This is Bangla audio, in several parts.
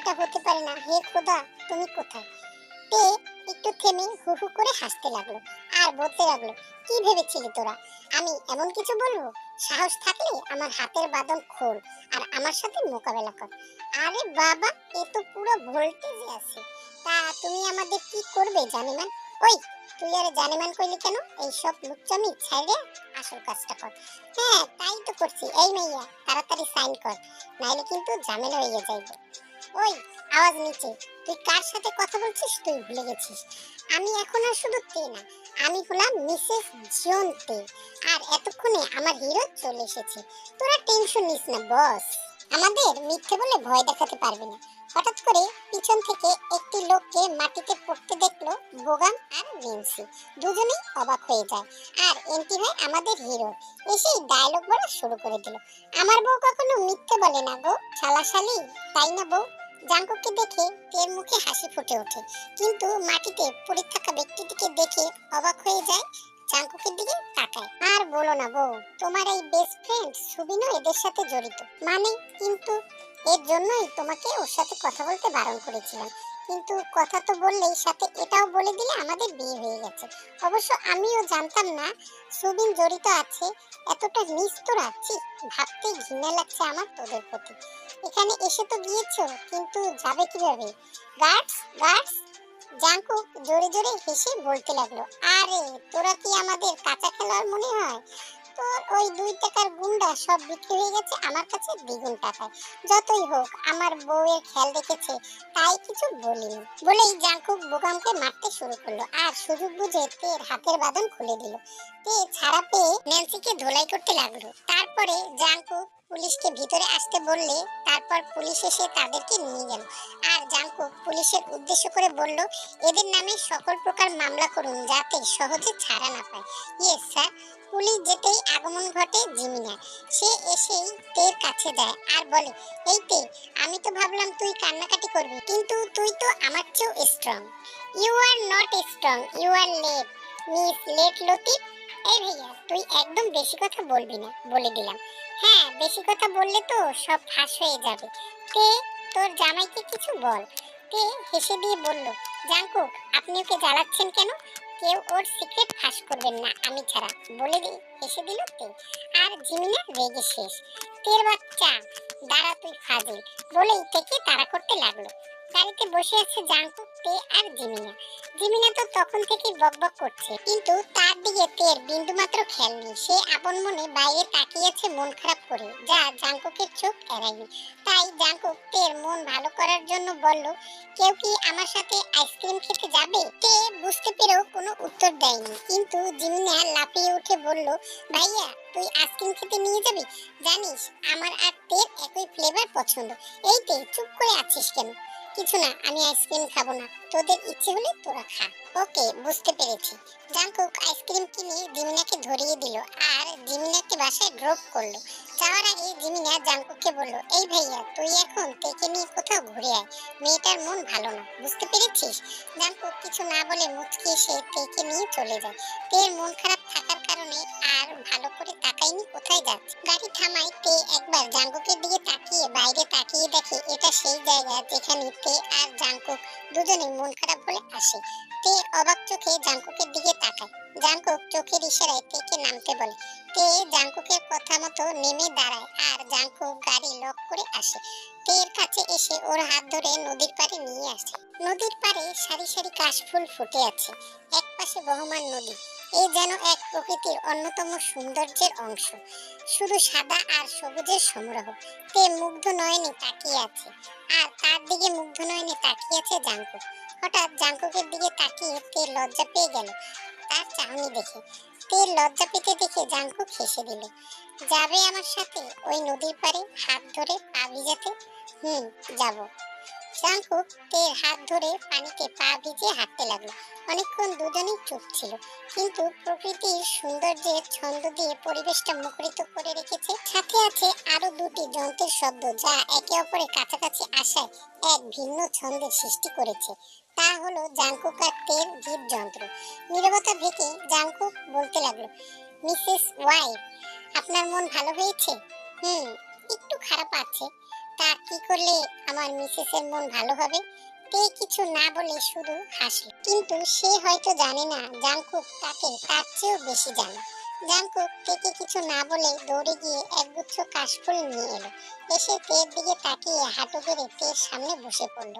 এটা হতে পারে না। হে খোদা, তুমি কোথায়? তে একটু থেমে হু হু করে হাসতে লাগল। আর বলতে লাগল, কি ভেবেছিলি তোরা? আমি এমন কিছু বলব? সাহস থাকলে আমার হাতের বাঁধন খোল আর আমার সাথে মোকাবেলা কর। আরে বাবা, এ তো পুরো ভোল্টেজে আছে। তা তুমি আমাদের কি করবে, জানিমান? ওই, তুই আর জানিমান কইলি কেন? এই সব লুচ্চামি ছাইরে আসল কাজটা কর। হ্যাঁ তাই তো করছি। এই মেইয়া, তাড়াতাড়ি সাইন কর, নাইলে কিন্তু ঝামেলা হয়ে যাইবে। ওই, আওয়াজ নিচে। তুই কার সাথে কথা বলছিস? তুই ভুলে গেছিস। আমি এখন আর শুধু তে না, আমি হলাম মিসেস তে আর এতক্ষণে আমার হিরো চলে এসেছে। তোরা টেনশন নিস না, বস। আমাদের মিথ্যে বলে ভয় দেখাতে পারবে না। হঠাৎ করে পিছন থেকে একটি লোককে মাটিতে পড়তে দেখল বোগাম আর ভিনসি দুজনেই অবাক হয়ে যায়। আর এন্টি ভাই আমাদের হিরো। এসেই ডায়লগ বলা শুরু করে দিল। আমার বউ কখনো মিথ্যে বলে না গো। শালাশালি, তাই না বউ? জাঙ্কুকে দেখে তের মুখে হাসি ফুটে ওঠে। কিন্তু মাটিতে পড়ে থাকা ব্যক্তিটিকে দেখে অবাক হয়ে যায় জাঙ্কুকের দিকে তাকায়। আর বলো না বউ, তোমার এই বেস্ট ফ্রেন্ড সুবিনও এদের সাথে জড়িত। মানে কিন্তু এর জন্যই তোমাকে ওর সাথে কথা বলতে বারণ করেছিলাম। কিন্তু কথা তো বললেই, সাথে এটাও বলে দিলে আমাদের বিয়ে হয়ে গেছে। অবশ্য আমিও জানতাম না, সুবিন জড়িত আছে, এতটা নিস্তর আছি ভাবতে ঘৃণা লাগছে আমার তোদের প্রতি। এখানে এসে তো গিয়েছো, কিন্তু যাবে কীভাবে? Guards guards? জাঙ্কু জোরে জোরে হেসে বলতে লাগল, আরে, তোরা কি আমাদের কাঁচা খেলোয়াড় মনে হয়? তোর ওই দুই টাকার গুন্ডা সব বিক্রি হয়ে গেছে আমার কাছে দ্বিগুণ টাকায়। যতই হোক, আমার বউয়ের খেয়াল তাই কিছু বলিনি। বলেই মারতে শুরু করল আর সুযোগ বুঝে তের হাতের খুলে দিল। তে ছাড়া পেয়ে ন্যান্সিকে ধোলাই করতে লাগল। তারপরে জাঙ্কুক পুলিশকে ভিতরে আসতে বললে, তারপর পুলিশ এসে তাদেরকে নিয়ে গেল। আর জাঙ্কুক পুলিশের উদ্দেশ্য করে বলল, এদের নামে সকল প্রকার মামলা করুন যাতে সহজে ছাড়া না পায়। Yes, sir. পুলিশ যেতেই আগমন ঘটে জিমিনার। সে এসেই তের কাছে যায় আর বলে, এই তে, আমি তো ভাবলাম তুই কান্নাকাটি করবি, কিন্তু তুই তো আমার চেয়েও strong you are not strong you are late miss late Latif. এই ভাইয়া, তুই একদম বেশি কথা বলবি না, বলে দিলাম। হ্যাঁ বেশি কথা বললে তো সব ফাঁস হয়ে যাবে। তে, তোর জামাইকে কিছু বল। তে হেসে দিয়ে বলল জাঙ্কুক আপনি ওকে জ্বালাচ্ছেন কেন? কেউ ওর সিক্রেট ফাঁস করবেন না, আমি ছাড়া। বলে দিই, হেসে দিল তে আর জিমিনা রেগে শেষ। তের বাচ্চা, দাঁড়া তুই ফাজিল বলেই থেকে তাড়া করতে লাগল। গাড়িতে বসে আছে জাঙ্কুক তে আর জিমিনা। জিমিনা তো তখন থেকে বকবক করছে, কিন্তু তার দিকে তের বিন্দু মাত্র খেয়াল নেই। সে আপন মনে বাইরে তাকিয়েছে মন খারাপ করে, যা জাঙ্কুকের চোখ এড়ায়নি। তাই জাঙ্কুক তের মন ভালো করার জন্য বলল, কেউ কি আমার সাথে আইসক্রিম খেতে যাবে? তে বুঝতে পেরেও কোনো উত্তর দেয়নি, কিন্তু জিমিনা লাফিয়ে উঠে বলল, ভাইয়া, তুই আইসক্রিম খেতে নিয়ে যাবি? জানিস, আমার আর তের একই ফ্লেভার পছন্দ। এই তে চুপ করে আছিস কেন? কিছু না, আমি আইসক্রিম খাব না। তোদের ইচ্ছে হলে তোরা খা। ওকে, বুঝতে পেরেছি। জাঙ্কুক আইসক্রিম কিনে জিমিনাকে ধরিয়ে দিল আর জিমিনাকে বাসায় ড্রপ করল। যাওয়ার আগে জিমিনা জাঙ্কুককে বলল, এই ভাইয়া, তুই এখন তেকে নিয়ে কোথাও ঘুরে আয়। মেয়েটার মন ভালো না, বুঝতে পেরেছিস? জাঙ্কুক কিছু না বলে মুচকি এসে তেকে নিয়ে চলে যায়। তের মন খারাপ থাকার কারণে আর ভালো করে তাকায়নি, কোথায় যাচ্ছে? গাড়ি থামায় তে একবার জাঙ্কুকের দিকে তাকিয়ে বাইরে তাকিয়ে দেখে এটা সেই জায়গা যেখানে তে আর জাঙ্কুক দুজনে মন খারাপ বলে আসে। তে অবাক চোখে জাঙ্কুকের দিকে তাকায়। জাঙ্কুক চোখের ইশারায় তেকে নামতে বলে। তে জাঙ্কুকের কথা মতো নেমে দাঁড়ায় আর জাঙ্কুক গাড়ি লক করে আসে। তের কাছে এসে ওর হাত ধরে নদীর পাড়ে নিয়ে আসে। নদীর পাড়ে সারি সারি কাশফুল ফুটে আছে। এক পাশে বহমান নদী। এই যেন এক প্রকৃতির অন্যতম সৌন্দর্যের অংশ। শুধু সাদা আর সবুজের সমারোহ তে মুগ্ধ নয়নে তাকিয়ে আছে। আর তার দিকে মুগ্ধ নয়নে তাকিয়ে আছে জাঙ্কুক হঠাৎ জাঙ্কুকের দিকে তাকিয়ে তে লজ্জা পেয়ে গেল। তার চাহনি দেখে। তে লজ্জা পেতে দেখে জাঙ্কুক হেসে দিল। যাবে আমার সাথে ওই নদীর পাড়ে হাত ধরে পা ভিজাতে? হুম, যাব। জাঙ্কুক তের হাত ধরে পানিতে পা ভিজিয়ে হাঁটতে লাগল। অনেকক্ষণ দুজনেই চুপ ছিল। কিন্তু প্রকৃতির সৌন্দর্যের ছন্দ দিয়ে পরিবেশটা মুখরিত করে রেখেছে। সাথে আছে আরও দুটি যন্ত্রের শব্দ যা একে অপরের কাছাকাছি আসায় এক ভিন্ন ছন্দের সৃষ্টি করেছে। তা হলো জাঙ্কুক আর তের গীত যন্ত্র। নীরবতা ভেঙে জাঙ্কুক বলতে লাগল, মিসেস ওয়াইফ, আপনার মন ভালো হয়েছে? হুম, একটু খারাপ আছে। তা কি করলে আমার মিসেসের মন ভালো হবে? তে কিছু না বলে শুধু হাসলো। কিন্তু সে হয়তো জানে না জাংকুক তাকে তার চেয়েও বেশি জানে। জাংকুক তেকে কিছু না বলে দৌড়ে গিয়ে একগুচ্ছ কাশফুল নিয়ে এলো। এসে তের দিকে তাকিয়ে হাঁটু গেড়ে তের সামনে বসে পড়ল।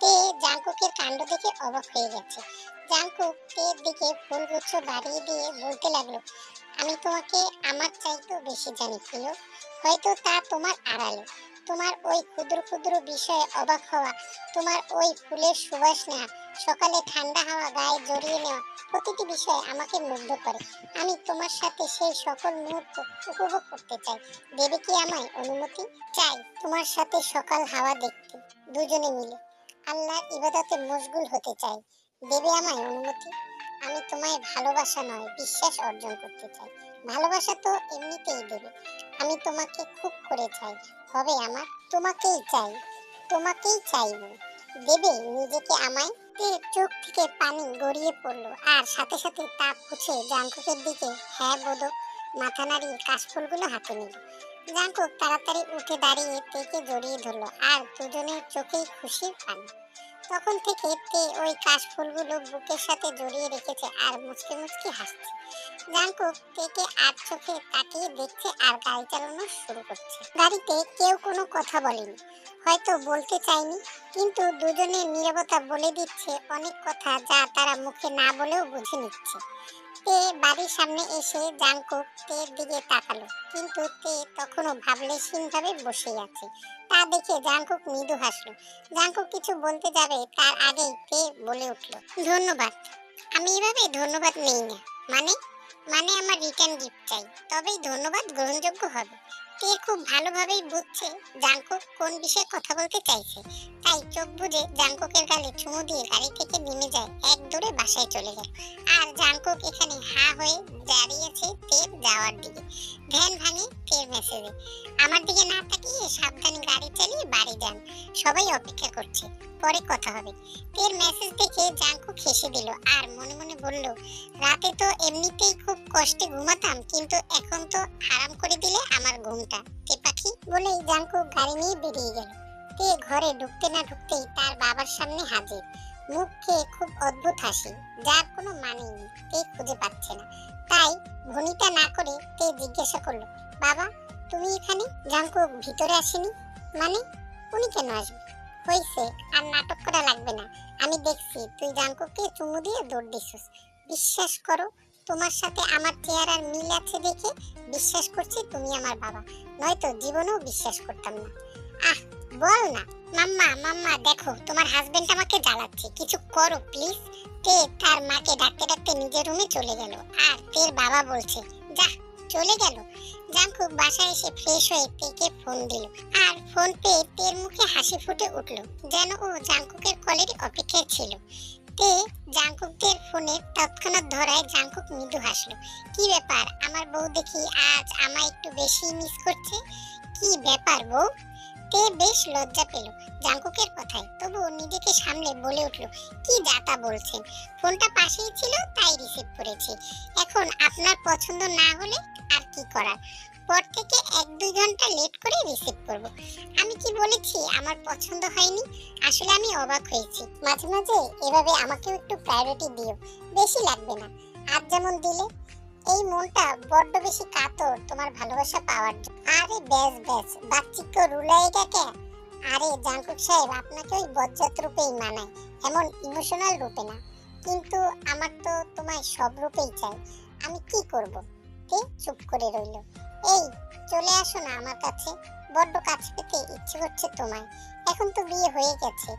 তে জাংকুকের কাণ্ড দেখে অবাক হয়ে গেছে। জাংকুক তের দিকে ফুলগুচ্ছ বাড়িয়ে দিয়ে বলতে লাগল, আমি তোমাকে আমার চাইতেও বেশি জানি, প্রিয়। হয়তো তা তোমার আড়ালে। তোমার ওই ক্ষুদ্র ক্ষুদ্র বিষয়ে অবাক হওয়া, তোমার ওই ফুলের সুবাস নেওয়া সকালে ঠান্ডা হাওয়া গায়ে জড়িয়ে নেওয়া প্রতিটি বিষয় আমাকে মুগ্ধ করে। আমি তোমার সাথে সেই সকল মুহূর্ত উপভোগ করতে চাই। দেবে কি আমায় অনুমতি? চাই তোমার সাথে সকাল হাওয়া দেখতে, দুজনে মিলে। আল্লাহর ইবাদতে মশগুল হতে চাই। দেবে আমায় অনুমতি? আমি তোমায় ভালোবাসা নয়, বিশ্বাস অর্জন করতে চাই। ভালোবাসা তো এমনিতেই দেবে। আমি তোমাকে খুব করে চাই, হবে আমার? তোমাকেই চাই, তোমাকেই চাইব। দেবে? নিজেকে আমায়? তে চোখ থেকে পানি গড়িয়ে পড়ল, আর সাথে সাথে তাপ পুছে জাঙ্কুকের দিকে হ্যাঁ বোধক মাথা নাড়িয়ে কাশফুলগুলো হাতে নিল। জাঙ্কুক তাড়াতাড়ি উঠে দাঁড়িয়ে তেকে জড়িয়ে ধরলো, আর দুজনের চোখেই খুশির পানি। তখন থেকে তে ওই কাশফুলগুলো বুকের সাথে জড়িয়ে রেখেছে আর মুচকে মুচকে হাসছে। জাঙ্কুক তেকে আর চোখে তাকিয়ে দেখছে আর গাড়ি চালানো শুরু করছে। গাড়িতে কেউ কোনো কথা বলেনি, হয়তো বলতে চায়নি, কিন্তু দুজনের নীরবতা বলে দিচ্ছে অনেক কথা যা তারা মুখে না বলেও বুঝে নিচ্ছে। তে বাড়ির সামনে এসে জাংকুক তের দিকে তাকালো, কিন্তু তে তখনও ভাবলেশীন ভাবে বসেই আছে। তা দেখে জাংকুক মৃদু হাসলো। জাংকুক কিছু বলতে যাবে তার আগেই তে বলে উঠল, ধন্যবাদ। আমি এভাবে ধন্যবাদ নেই না। মানে? মানে আমার রিটার্ন গিফট চাই। তবেই ধন্যবাদ গ্রহণযোগ্য হবে। তে খুব ভালোভাবেই বুঝছে জাংকুক কোন বিষয়ে কথা বলতে চাইছে। তাই চোখ বুঝে জাংকুকের গালে চুমু দিয়ে গাড়ি থেকে নেমে যায়। এক দৌড়ে বাসায় চলে গেল। আর জাংকুক এখানে হা হয়ে দাঁড়িয়েছে তের যাওয়ার দিকে। ধ্যান ভাঙে তের মেসেজে আমার দিকে না তাকিয়ে সাবধানে গাড়ি চালিয়ে বাড়ি যান। সবাই অপেক্ষা করছে। পরে কথা হবে। তের মেসেজ দেখে জাংকুক হেসে দিল আর মনে মনে বলল, রাতে তো এমনিতেই খুব কষ্টে ঘুমাতাম, কিন্তু এখন তো করে দিলে আমার ঘুমটা। তে পাখি, বলেই জাংকুক গাড়ি নিয়ে বেরিয়ে গেল। তে ঘরে ঢুকতে না ঢুকতেই তার বাবার সামনে হাজির। মুখ খেয়ে খুব অদ্ভুত হাসি, যার কোনো মানে নেই। তে খুঁজে পাচ্ছে না। তাই ভনিতা না করে তে জিজ্ঞাসা করল বাবা, তুমি এখানে? জাংকুক ভিতরে আসেনি? মানে উনি কেন আসবে? হয়েছে আর নাটক করা লাগবে না। আমি দেখছি, তুই জাংকুককে চুমু দিয়ে দৌড় দিছিস বিশ্বাস করো, তোমার সাথে আমার চেহারার মিল আছে দেখে বিশ্বাস করছি তুমি আমার বাবা। নয়তো জীবনেও বিশ্বাস করতাম না। আহ, বল না। মাম্মা মাম্মা, দেখো, তোমার হাজবেন্ড আমাকে জ্বালাচ্ছে। কিছু করো প্লিজ তে তার মাকে ডাকতে ডাকতে নিজের রুমে চলে গেল। আর তের বাবা বলছে, যা চলে গেল। জাঙ্কু বাসায় এসে ফ্রেশ হয়ে তেকে ফোন দিল। আর ফোন পেয়ে তের মুখে হাসি ফুটে উঠল। যেন ও জাঙ্কুকের কলের অপেক্ষায় ছিল। তে জাঙ্কুকদের ফোনে তৎক্ষণাৎ ধরায় জাঙ্কুক মৃদু হাসলো। কি ব্যাপার? আমার বউ দেখি আজ আমায় একটু বেশি মিস করছে? কি ব্যাপার বউ? তে বেশ লজ্জা পেল। জাংকুকের কথায় তবু নিজেকে সামলে বলে উঠল, কি যাতা বলছেন? ফোনটা পাশেই ছিল, তাই রিসিভ করেছি। এখন আপনার পছন্দ না হলে আর কি করার? পর থেকে এক দুই ঘণ্টা লেট করে রিসিভ করব। আমি কি বলেছি, আমার পছন্দ হয়নি? আসলে আমি অবাক হয়েছি। মাঝে মাঝে এভাবে আমাকেও একটু প্রায়োরিটি দিও। বেশি লাগবে না। আজ যেমন দিলে। এই মনটা বড্ড বেশি কাতর, তোমার ভালোবাসা পাওয়ার জন্য। আরে ব্যাস ব্যাস বাচ্চিক্য রুলাইটা কে আরে জাঙ্কুক সাহেব, আপনাকে ওই বজ্জাত রূপেই মানায়, এমন ইমোশনাল রূপে না। কিন্তু আমার তো তোমায় সব রূপেই চাই। আমি কি করব? তে চুপ করে রইল? এই, চলে আসো না আমার কাছে। বড্ড কাছে পেতে ইচ্ছে করছে তোমায়। এখন তো বিয়ে হয়ে গেছে।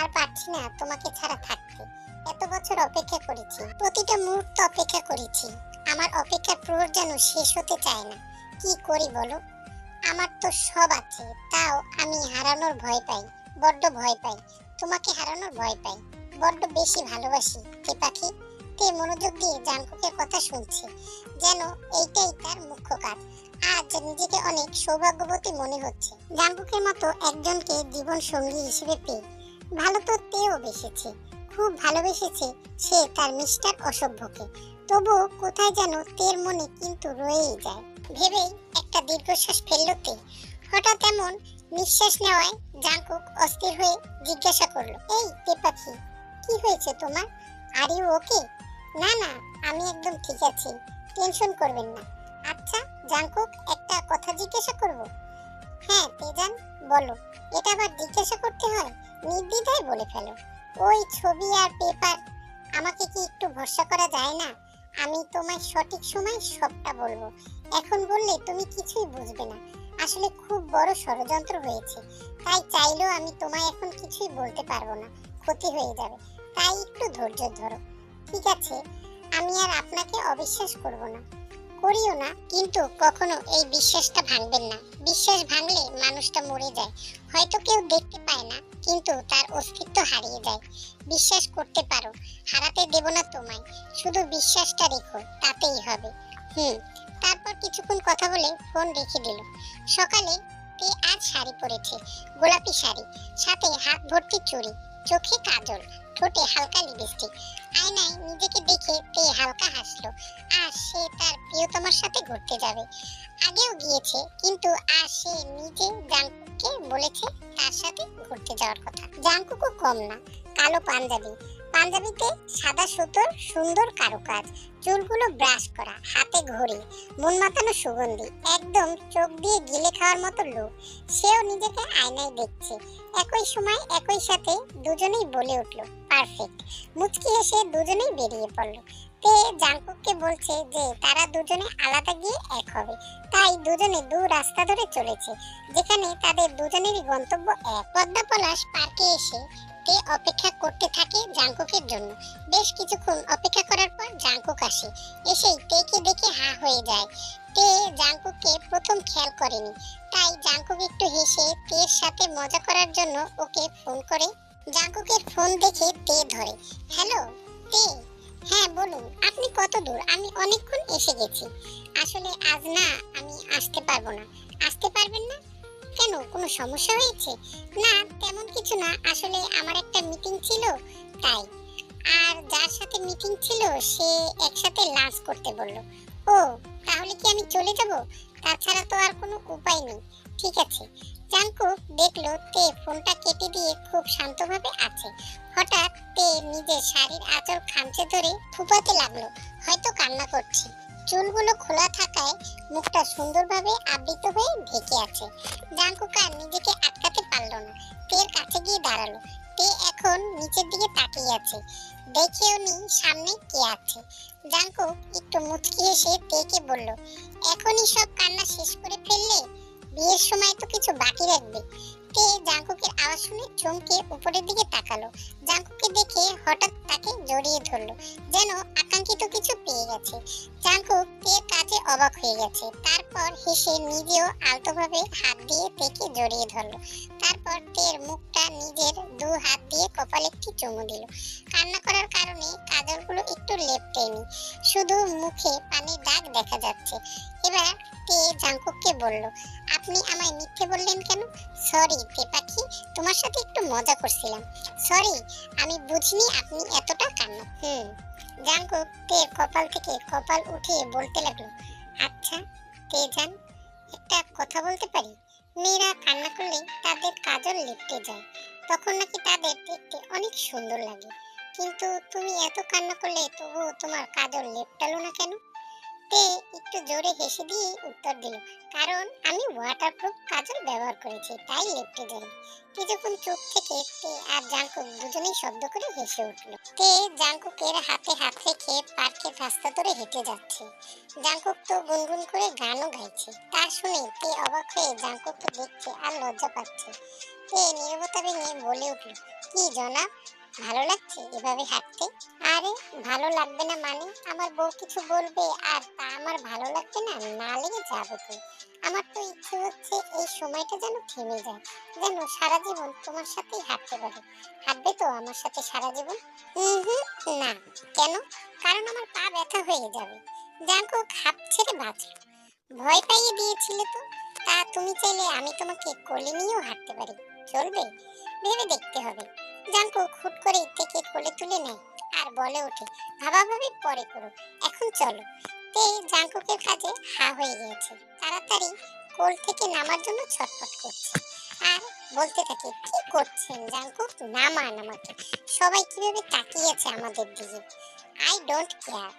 আর পারছি না তোমাকে ছাড়া থাকতে। এত বছর অপেক্ষা করেছি। প্রতিটা মুহূর্ত অপেক্ষা করেছি। আমার অপেক্ষার প্রহর যেন শেষ হতে চায় না। কি করি বলো? আমার তো সব আছে, তাও আমি হারানোর ভয় পাই, বড্ড ভয় পাই। তোমাকে হারানোর ভয় পাই, বড্ড বেশি ভালোবাসি তে পাখি। তে মনোযোগ দিয়ে জাঙ্কুকের কথা শুনছে, যেন এইটাই তার মুখ্য কাজ। আজ নিজেকে অনেক সৌভাগ্যবতী মনে হচ্ছে। জাঙ্কুকের মতো একজনকে জীবন সঙ্গী হিসেবে পেয়ে ভালো তো তেও বেসেছে, খুব ভালোবেসেছে সে তার মিস্টার অসভ্যকে। তবু কোথায় যেন তের মনে কিন্তু রয়েই যায়। ভেবেই একটা দীর্ঘশ্বাস ফেলল তে। হঠাৎ এমন নিঃশ্বাস নেওয়ায় জাঙ্কুক অস্থির হয়ে জিজ্ঞাসা করল, এই, তে পাখি, কি হয়েছে তোমার? Are you okay? না না, আমি একদম ঠিক আছি, টেনশন করবেন না। আচ্ছা জাঙ্কুক একটা কথা জিজ্ঞাসা করব? হ্যাঁ তেজান বলো, এটা আবার জিজ্ঞাসা করতে হয়? নির্দ্বিধায় বলে ফেলো। ওই ছবি আর পেপার, আমাকে কি একটু ভরসা করা যায় না? আমি তোমায় সঠিক সময় সবটা বলব। এখন বললে তুমি কিছুই বুঝবে না। আসলে খুব বড় ষড়যন্ত্র হয়েছে। তাই চাইলেও আমি তোমায় এখন কিছুই বলতে পারব না। ক্ষতি হয়ে যাবে। তাই একটু ধৈর্য ধরো। ঠিক আছে, আমি আর আপনাকে অবিশ্বাস করব না। করিও না, কিন্তু কখনো এই বিশ্বাসটা ভাঙবেন না। বিশ্বাস ভাঙলে মানুষটা মরে যায়। হয়তো কেউ দেখতে পায় না। কিন্তু তার অস্তিত্ব হারিয়ে যায়। বিশ্বাস করতে পারো, হারাতে দেব না তোমায়। শুধু বিশ্বাসটা রেখো, তাতেই হবে। হুম, তারপর কিছুক্ষণ কথা বলে ফোন রেখে দিল। সকালে তে আজ শাড়ি পরেছে, গোলাপি শাড়ি, সাথে হাত ভর্তি চুড়ি, চোখে কাজল। ঠোঁটে হালকা লিপস্টিক আয়নায় নিজেকে দেখে তে হালকা হাসলো। আর সে তার প্রিয়তমার সাথে ঘুরতে যাবে। আগেও গিয়েছে, কিন্তু আর সে নিজে জাঙ্কুককে বলেছে তার সাথে ঘুরতে যাওয়ার কথা। জাঙ্কুকও কম না, কালো পাঞ্জাবি। পাঞ্জাবিতে সাদা সুতোর সুন্দর কারুকাজ, চুলগুলো ব্রাশ করা, হাতে ঘড়ি, মন মাতানো সুগন্ধি, একদম চোখ দিয়ে গিলে খাওয়ার মতো লোক সেও নিজেকে আয়নায় দেখছে। একই সময় একই সাথে দুজনেই বলে উঠল, পারফেক্ট। মুচকি হেসে দুজনেই বেরিয়ে পড়ল। তে জাংকুককে বলছে যে, তারা দুজনে আলাদা গিয়ে এক হবে। তাই দুজনে দু রাস্তা ধরে চলেছে, যেখানে তাদের দুজনেরই গন্তব্য এক। পদ্মা পলাশ পার্কে এসে তে অপেক্ষা করতে থাকে জাংকুকের জন্য। বেশ কিছুক্ষণ অপেক্ষা করার পর জাংকুক আসে। এসেই তেকে দেখে হা হয়ে যায়। তে জাংকুককে প্রথম খেয়াল করেনি। তাই জাংকুক একটু হেসে তের সাথে মজা করার জন্য ওকে ফোন করে। জাংকুকের ফোন দেখে তে ধরে, হ্যালো, তে হ্যাঁ বলুন, আপনি কত দূর? আমি অনেকক্ষণ এসে গেছি। আসলে আজ না, আমি আসতে পারব না। আসতে পারবেন না? কেন সমস্যা হয়েছে? না, তেমন কিছু না। আসলে আমার একটা মিটিং ছিল, তাই। আর যার সাথে মিটিং ছিল, সে একসাথে লাঞ্চ করতে বলল। ও, তাহলে কি আমি চলে যাব? তাছাড়া তো আর কোনো উপায় নেই। ঠিক আছে। জাঙ্কুক দেখল তে ফোনটা কেটে দিয়ে খুব শান্তভাবে আছে। হঠাৎ তে নিজের শাড়ির আঁচল খামচে ধরে ফুপাতে লাগল। হয়তো কান্না করছে। চুলগুলো খোলা থাকায় মুখটা সুন্দরভাবে আবৃত হয়ে ঢেকে আছে। জাঙ্কুক নিজেকে আটকাতে পারল না। তের কাছে গিয়ে দাঁড়াল। তে এখন নিচের দিকে তাকিয়ে আছে। দেখেও নি সামনে কে আছে। জাঙ্কুক একটু মুচকি হেসে তেকে বলল, এখনই সব কান্না শেষ করে ফেললে? বিয়ের সময় তো কিছু বাকি রাখবে। তে জাঙ্কুকের আওয়াজ শুনে চমকে উপরের দিকে তাকালো। জাঙ্কুকে দেখে হঠাৎ তাকে জড়িয়ে ধরলো, যেন আকাঙ্ক্ষিত কিছু পেয়ে গেছে। জাঙ্কুক অবাক হয়ে গেছে। তারপর হেসে নিজেও আলতোভাবে হাত দিয়ে তেকে জড়িয়ে ধরলো। তারপর তের মুখটা নিজের দু হাত দিয়ে কপালে একটি চুমু দিল। কান্না করার কারণে কাজলগুলো একটু লেপটেনি শুধু মুখে পানির দাগ দেখা যাচ্ছে। এবার তে জাঙ্কুককে বলল, আপনি আমায় মিথ্যে বললেন কেন? সরি, তে পাখি, তোমার সাথে একটু মজা করছিলাম। সরি, আমি বুঝিনি আপনি এতটা কান্না। হুম। জাঙ্কুক তের কপাল থেকে কপাল উঠিয়ে বলতে লাগল আচ্ছা কে যান একটা কথা বলতে পারি? মেয়েরা কান্না করলে তাদের কাজল লিপটে যায়। তখন নাকি তাদের দেখতে অনেক সুন্দর লাগে। কিন্তু তুমি এত কান্না করলে তবুও তোমার কাজল লেপটালো না কেন? তে একটু জোরে হেসে দিয়ে উত্তর দিল, কারণ আমি ওয়াটারপ্রুফ কাজল ব্যবহার করেছি, তাই লেপটে যায়নি কিছুক্ষণ চুপ থেকে তে আর জাঙ্কুক দুজনেই শব্দ করে হেসে উঠল। তে জাঙ্কুকের হাতে হাত রেখে পার্কের রাস্তা ধরে হেঁটে যাচ্ছে। জাঙ্কুক তো গুনগুন করে গানও গাইছে। তা শুনে তে অবাক হয়ে জাঙ্কুককে দেখছে আর লজ্জা পাচ্ছে। তে নীরবতা ভেঙে বলে উঠল, কি জনাব? ভালো লাগছে এভাবে হাঁটতে? আরে, ভালো লাগবে না মানে? আমার বউ কিছু বলবে আর তা আমার ভালো লাগবে না? না লেগে যাবে তো। আমার তো ইচ্ছে হচ্ছে এই সময়টা যেন থেমে যায়। যেন সারা জীবন তোমার সাথেই হাঁটতে পারে। হাঁটবে তো আমার সাথে সারা জীবন? হুম, না। কেন? কারণ আমার পা ব্যথা হয়ে যাবে। জাঙ্কো খাপ ছেড়ে বাঁচলো ভয় পাইয়ে দিয়েছিলে তো? তা তুমি চাইলে আমি তোমাকে কোলে নিয়েও হাঁটতে পারি। চলবে? ভেবে দেখতে হবে। জাঙ্কু খুট করে ইত্তেকে কোলে তুলে নেয় আর বলে ওঠে ভাবাভাবি পরে করো, এখন চলো। তে জাঙ্কুকের কাজে হা হয়ে গিয়েছে। তাড়াতাড়ি কোল থেকে নামার জন্য ছটফট করছে। আর বলতে থাকে, কি করছেন জাঙ্কুক নামান আমাকে। সবাই কীভাবে তাকিয়েছে আমাদের দিকে? আই ডোন্ট কেয়ার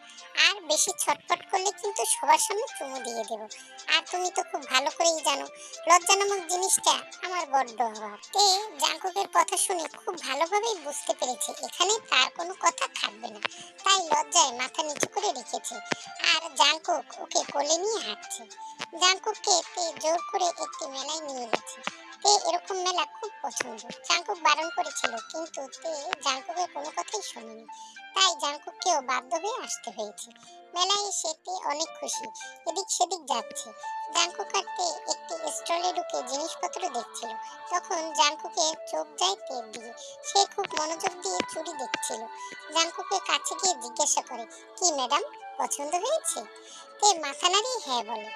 আর বেশি ছটফট করলে কিন্তু সবার সামনে চুমু দিয়ে দেবো। আর তুমি তো খুব ভালো করেই জানো লজ্জা নামক জিনিসটা আমার বড্ড অভাব। তে জাঙ্কুকের কথা শুনে খুব ভালোভাবেই বুঝতে পেরেছে, এখানে তার কোনো কথা থাকবে না। তাই লজ্জায় মাথা নিচু করে রেখেছে। আর জাঙ্কুক ওকে কোলে নিয়ে হাঁটছে। জাঙ্কুককে তে জোর করে একটি মেলায় নিয়ে গেছে। তে এরকম মেলা খুব পছন্দ। জাঙ্কুক বারণ করেছিল, কিন্তু তে জাঙ্কুকের কোনো কথাই শোনেনি। তাই জাঙ্কুককেও বাধ্য হয়ে আসতে হয়েছে। মেলায় এসে তে অনেক খুশি, এদিক সেদিক যাচ্ছে। জাঙ্কুক আর তে একটি স্টলে ঢুকে জিনিসপত্র দেখছিল। তখন জাঙ্কুকের চোখ যায় তের দিকে। সে খুব মনোযোগ দিয়ে চুড়ি দেখছিল। জাঙ্কুকের কাছে গিয়ে জিজ্ঞাসা করে, কি ম্যাডাম, পছন্দ হয়েছে? তে মাথা নাড়িয়ে হ্যাঁ বলে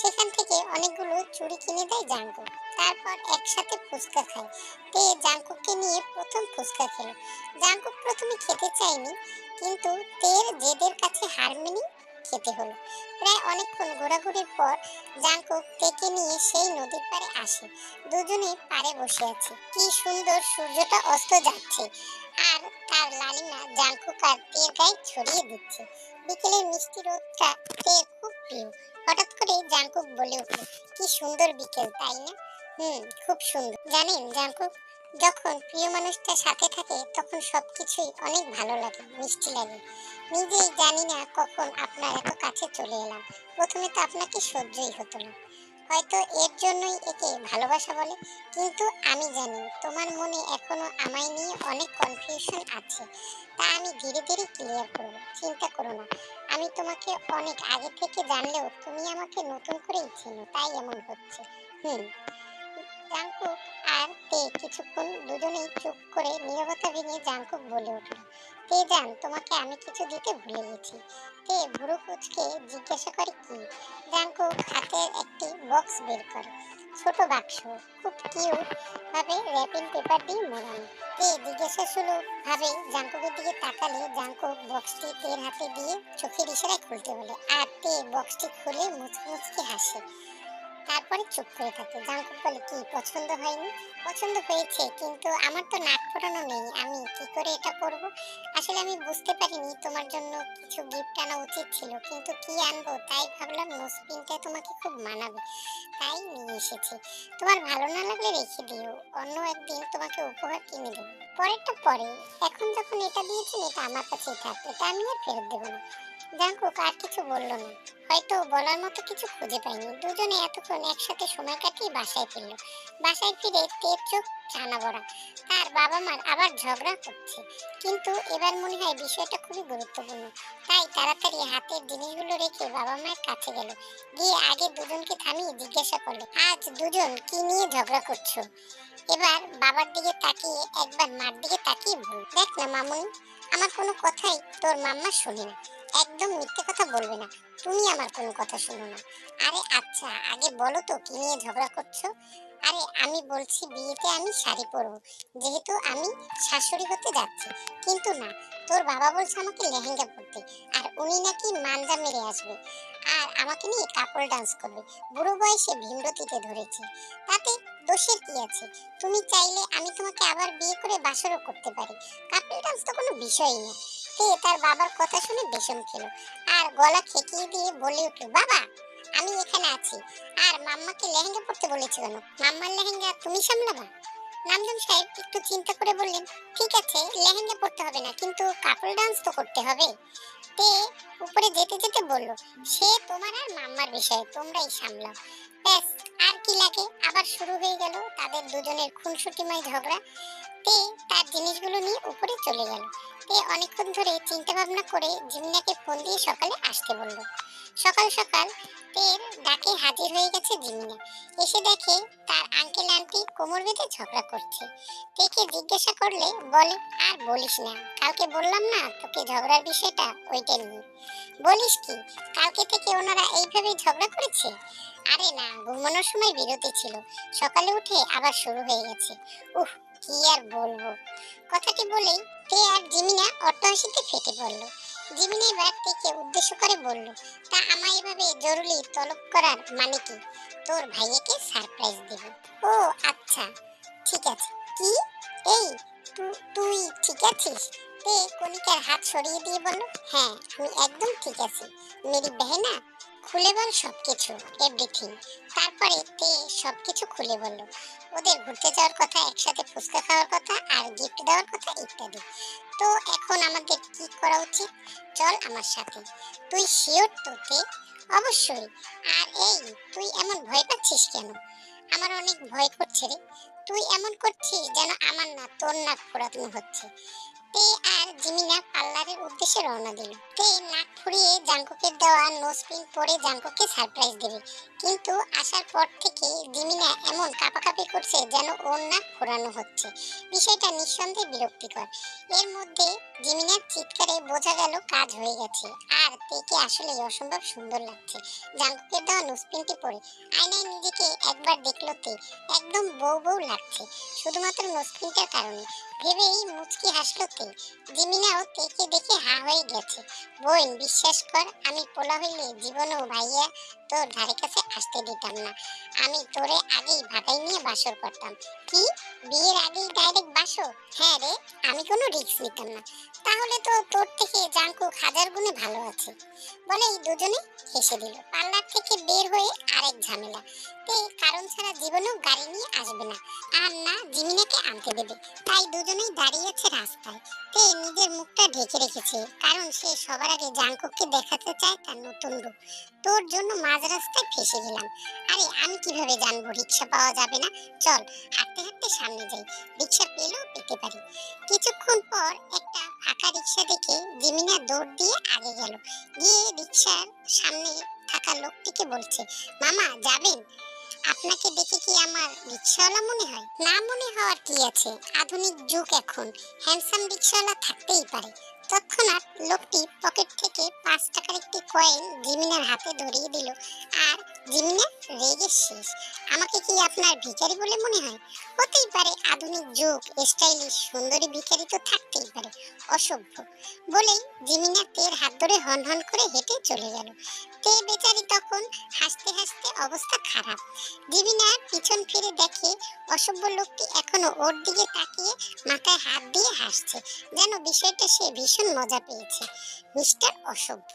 সেখান থেকে অনেকগুলো চুড়ি কিনে দেয় জাঙ্কুক তারপর একসাথে ফুচকা খায়। তে জাঙ্কুককে নিয়ে প্রথম ফুচকা খেলো। জাঙ্কুক প্রথমে খেতে চায়নি, কিন্তু তের জেদের কাছে হার মেনে খেতে হলো। প্রায় অনেকক্ষণ ঘোরাঘুরির পর জাঙ্কুক তেকে নিয়ে সেই নদীর পাড়ে আসে। দুজনে পাড়ে বসে আছে। কি সুন্দর সূর্যটা অস্ত যাচ্ছে। আর তার লালিমা জাঙ্কুক আর তের গায়ে ছড়িয়ে দিচ্ছে। বিকেলের মিষ্টি রোদটা তের খুব প্রিয়। হঠাৎ করে জাঙ্কুক বলে উঠল, কি সুন্দর বিকেল, তাই না? হুম, খুব সুন্দর। জানেন জাঙ্কুক যখন প্রিয় মানুষটা সাথে থাকে, তখন সব কিছুই অনেক ভালো লাগে, মিষ্টি লাগে। নিজেই জানি না কখন আপনার এত কাছে চলে এলাম। প্রথমে তো আপনাকে সহ্যই হতো না। হয়তো এর জন্যই একে ভালোবাসা বলে। কিন্তু আমি জানি, তোমার মনে এখনও আমায় নিয়ে অনেক কনফিউশন আছে। তা আমি ধীরে ধীরে ক্লিয়ার করব, চিন্তা করো না। আমি তোমাকে অনেক আগে থেকে জানলেও তুমি আমাকে নতুন করেই চেনো, তাই এমন হচ্ছে। হুম। জাঙ্কুক আর তে কিছুক্ষণ দুজনেই চুপ করে নীরবতা ভেঙে জাঙ্কুক বলে উঠল, তে জান, তোমাকে আমি কিছু দিতে ভুলে গেছি। তে ভুরু কুচকে জিজ্ঞাসা করে, কি? জাঙ্কুক হাতের একটি বক্স বের করে, ছোট বাক্স, খুব কিউট। ভাবে র্যাপিং পেপার দিয়ে মোড়ানো তে জিজ্ঞাসা শুরু ভাবে জাঙ্কুকের দিকে তাকালে জাঙ্কুক বক্সটি তের হাতে দিয়ে চোখের ইশারায় খুলতে বলে, আর তে বক্সটি খুলে মুচকি মুচকি হাসে। তারপরে চুপ করে থাকে জাঙ্কুক বলে, কি, পছন্দ হয়নি? পছন্দ হয়েছে, কিন্তু আমার তো নাক ফোটানো নেই। আমি কি করে এটা করব? আসলে আমি বুঝতে পারিনি, তোমার জন্য কিছু গিফট আনা উচিত ছিল, কিন্তু কি আনব? তাই ভাবলাম নোসপিনটা তোমাকে খুব মানাবে। তাই নিয়ে এসেছি। তোমার ভালো না লাগলে রেখে দিও। অন্য একদিন তোমাকে উপহার কিনে দেবো। পরেরটা পরে। এখন যখন এটা দিয়েছেন, এটা আমার কাছেই থাক। এটা আমি আর ফেরত দেবো না। জাঙ্কুক আর কিছু বলল না। হয়তো বলার মতো কিছু খুঁজে পাইনি দুজনে এতক্ষণ একসাথে সময় কাটিয়ে বাসায় ফিরলো। বাসায় ফিরে তের চোখ টানা বড়া তার বাবা মার আবার ঝগড়া করছে। কিন্তু এবার মনে হয় বিষয়টা খুবই গুরুত্বপূর্ণ। তাই তাড়াতাড়ি হাতের জিনিসগুলো রেখে বাবা মায়ের কাছে গেল। গিয়ে আগে দুজনকে থামিয়ে জিজ্ঞাসা করল, আজ দুজন কি নিয়ে ঝগড়া করছ? এবার বাবার দিকে তাকিয়ে একবার মার দিকে তাকিয়ে বল দেখ না মামুনি, আমার কোনো কথাই তোর মাম্মা শোনে না। একদম মিথ্যে কথা বলবে না। তুমি আমার কোনো কথা শোনো না। আরে আচ্ছা আগে বলো তো কি নিয়ে ঝগড়া করছ? আরে, আমি বলছি বিয়েতে আমি শাড়ি পরবো। যেহেতু আমি শাশুড়ি হতে যাচ্ছি। কিন্তু না, তোর বাবা বলছে আমাকে লেহেঙ্গা পরতে। আর উনি নাকি মানজা মেরে আসবে। আর আমাকে নিয়ে কাপড় ডান্স করবে। বুড়ো বয়সে ভীমরতিতে ধরেছে। তাতে দোষের কি আছে? তুমি চাইলে আমি তোমাকে আবার বিয়ে করে বাসরও করতে পারি। কাপড় ডান্স তো কোনো বিষয়ই না। তে তার বাবার কথা শুনে বেসম খেলো। আর গলা খেকিয়ে দিয়ে বলে উঠল, বাবা আমি এখানে আছি। আর মাম্মাকে লেহেঙ্গা পরতে বলেছে কেন? মাম্মার লেহেঙ্গা তুমি সামলাবা? নামদম সাহেব একটু চিন্তা করে বললেন, ঠিক আছে, লেহেঙ্গা পরতে হবে না, কিন্তু কাপড় ডান্স তো করতে হবে। তে উপরে যেতে যেতে বলল, সে তোমার আর মাম্মার বিষয়, তোমরাই সামলাও। ব্যাস, আর কি লাগে, আবার শুরু হয়ে গেল তাদের দুজনের খুনসুটিময় ঝগড়া। তে তার জিনিসগুলো নিয়ে উপরে চলে গেল। তে অনেকক্ষণ ধরে চিন্তা ভাবনা করে জিমিনাকে ফোন দিয়ে সকালে আসতে বলল সকাল সকাল তের ডাকে হাজির হয়ে গেছে জিমিনা। এসে দেখে তার আঙ্কেল আন্টি কোমর বেঁধে ঝগড়া করছে। তেকে জিজ্ঞাসা করলে, বলে, আর বলিস না কালকে বললাম না তোকে ঝগড়ার বিষয়টা ওইটা নিয়ে? বলিস কি, কালকে থেকে ওনারা এইভাবেই ঝগড়া করেছে? আরে না, ঘুমানোর সময় বিরতি ছিল। সকালে উঠে আবার শুরু হয়ে গেছে। উহ কি আর বলব? কথাটি বলেই তে আর জিমিনা অট্টহাসিতে ফেটে পড়ল। জিমিনা তেকে উদ্দেশ্য করে বলল, তা আমায় এভাবে জরুরি তলব করার মানে কি? তোর ভাইয়াকে সারপ্রাইজ দেব। ও আচ্ছা ঠিক আছে। কি? এই তুই ঠিক আছিস? তে, কণিকার হাত সরিয়ে দিয়ে বলল হ্যাঁ আমি একদম ঠিক আছি। মেরি বেহনা খুলে বল সবকিছু এভরিথিং তারপরে তে সবকিছু খুলে বলল। ওদের ঘুরতে যাওয়ার কথা, একসাথে ফুচকা খাওয়ার কথা আর গিফট দেওয়ার কথা ইত্যাদি। তো এখন আমাদের কি করা উচিত? চল আমার সাথে। তুই শিওর তো তে? অবশ্যই। আর এই, তুই এমন ভয় পাচ্ছিস কেন? আমার অনেক ভয় করছে রে। তুই এমন করছিস যেন আমার না, তোর নাক ফোরানো হচ্ছে। তে আর জিমিনা পার্লারের উদ্দেশ্যে রওনা দিল। তে নাক দেওয়া পরে জাঙ্কুকে সারপ্রাইজ দেবে। কিন্তু আসার পর থেকে জিমিনা এমন করছে যেন ওর নাক ফোরানো হচ্ছে। বিষয়টা নিঃসন্দেহে বিরক্তিকর। এর মধ্যে জিমিনার চিৎকারে বোঝা গেল কাজ হয়ে গেছে। আর তেকে আসলে অসম্ভব সুন্দর লাগছে জাঙ্কুকের দেওয়া নোসপিনটি পরে। আয়নায় নিজেকে একবার দেখল তে, একদম বউ বউ লাগছে। শুধুমাত্র নোসপিনটার কারণে। ভেবেই মুচকি হাসলো তে জিমিনাও তেকে দেখে হা হয়ে গেছে। বোন, বিশ্বাস কর, আমি পোলা হইলে জীবনেও ভাইয়া তোর ধারে কাছে আসতে দিতাম না। আমি তোরে আগেই ভাটাই নিয়ে বাসর করতাম। কি? বিয়ের আগেই ডাইরেক্ট বাসর? হ্যাঁ রে, আমি কোনো রিস্ক নিতাম না। তাহলে তো তোর থেকে জাঙ্কুক হাজার গুণে ভালো আছে। বলেই দুজনে হেসে দিল। পার্লার থেকে বের হয়ে আরেক ঝামেলা। তে কারণ ছাড়া জীবনেও গাড়ি নিয়ে আসবে না। আর না, জিমিনাকে আনতে দেবে। তাই দুজনেই দাঁড়িয়ে আছে রাস্তায়। তে নিজের মুখটা ঢেকে রেখেছে। কারণ সে সবার আগে জাঙ্কুককে দেখাতে চায় তার নতুন রূপ। তোর জন্য মাঝ রাস্তায় ফেসে গেলাম। আরে, আমি কীভাবে জানব? রিক্সা পাওয়া যাবে না? চল, হাঁটতে হাঁটতে সামনে যাই। রিক্সা পেলেও পেতে পারি। কিছুক্ষণ পর একটা ফাঁকা রিক্সা দেখে জিমিনা দৌড় দিয়ে আগে গেল। গিয়ে রিক্সার সামনে থাকা লোকটিকে বলছে, মামা, যাবেন? আপনাকে দেখে কি আমার রিক্সাওয়ালা মনে হয়? না মনে হওয়ার কি আছে? আধুনিক যুগ এখন। হ্যান্ডসাম রিক্সাওয়ালা থাকতেই পারে। তৎক্ষণাৎ লোকটি পকেট থেকে পাঁচ টাকার একটি কয়েন জিমিনার হাতে ধরিয়ে দিল। আর, জিমিনা রেগে শেষ। আমাকে কি আপনার ভিখারি বলে মনে হয়? হতেই পারে, আধুনিক যুগ, স্টাইলিশ, সুন্দরী ভিখারি তো থাকতেই পারে। অসভ্য। বলেই জিমিনা তের হাত ধরে হন হন করে হেঁটে চলে গেল। তে বেচারি তখন হাসতে হাসতে অবস্থা খারাপ। জিমিনা পিছন ফিরে দেখে অসভ্য লোকটি এখনও ওর দিকে তাকিয়ে মাথায় হাত দিয়ে হাসছে। যেন বিষয়টা সে ভীষণ মজা পেয়েছে। মিস্টার অসভ্য।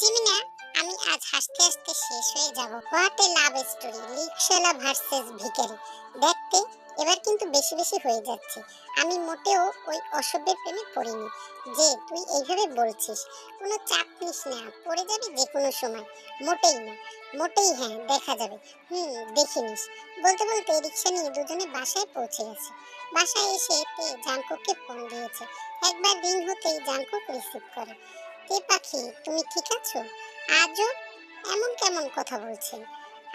জিমিনা, আমি আজ হাসতে হাসতে শেষ হয়ে যাব। হোয়াট এ লাভ স্টোরি লিকশালা ভার্সেস ভিকারি দেখতে এবার কিন্তু বেশি বেশি হয়ে যাচ্ছে। আমি মোটেও ওই অসভ্যের প্রেমে পড়িনি। যে, তুই এইভাবে বলছিস, কোনো চাপ নিস না, পড়ে যাবি যে কোনো সময়। মোটেই না, মোটেই হ্যাঁ দেখা যাবে। হুম, দেখে নিস। বলতে বলতে রিক্সা নিয়ে দুজনে বাসায় পৌঁছে গেছে। বাসায় এসে তে জাঙ্কুককে ফোন দিয়েছে। একবার রিং হতেই জাঙ্কুক রিসিভ করে। তে পাখি, তুমি ঠিক আছো? আজও এমন কেমন কথা বলছেন?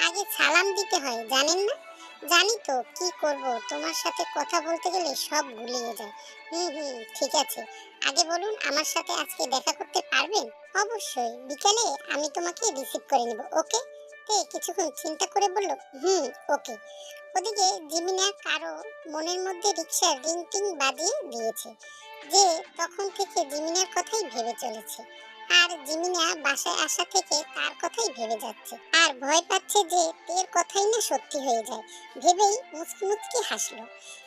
আগে সালাম দিতে হয়, জানেন না? জানি তো, কি করব? তোমার সাথে কথা বলতে গেলে সব গুলিয়ে যায়। হুম হুম, ঠিক আছে। আগে বলুন, আমার সাথে আজকে দেখা করতে পারবেন? অবশ্যই। বিকালে আমি তোমাকে রিসিভ করে নেব, ওকে? তে কিছুক্ষণ চিন্তা করে বলল, হুম, ওকে। ওদিকে জিমিনা কারও মনের মধ্যে রিক্সার রিং টিং বাজিয়ে দিয়েছে, যে তখন থেকে জিমিনার কথাই ভেবে চলেছে। আর জিমিনা বাসায় আসা থেকে তার কথাই ভেবে যাচ্ছে। আর ভয় পাচ্ছে যে তের কথাই না সত্যি হয়ে যায়। ভেবেই মুচকি মুচকি হাসলো।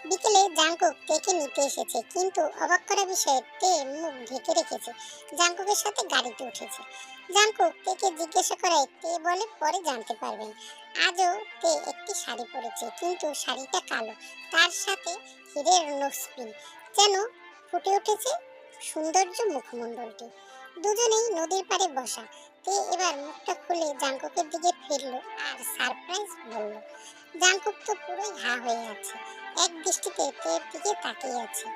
বিকেলে জাঙ্কুক তেকে নিতে এসেছে, কিন্তু অবাক করা বিষয়ে তে মুখ ঢেকে রেখেছে। জাঙ্কুকের সাথে গাড়িতে উঠেছে। জাঙ্কুক তেকে জিজ্ঞাসা করায়, তে বলে, পরে জানতে পারবেন। আজও তে একটি শাড়ি পরেছে, কিন্তু শাড়িটা কালো। তার সাথে হিরের নোসপিন যেন ফুটে উঠেছে সৌন্দর্য মুখমণ্ডলটি। দুজনেই নদীর পাড়ে বসা। তে এবার মুখটা খুলে জাঙ্কুকের দিকে ফিরলো আর সারপ্রাইজ বলল জাঙ্কুক তো পুরোই হা হয়ে আছে। এক দৃষ্টিতে তের দিকে তাকিয়ে আছে।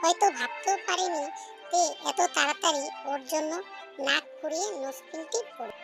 হয়তো ভাবতেও পারেনি তে এত তাড়াতাড়ি ওর জন্য নাক ফুরিয়ে নোসপিনটি পড়ে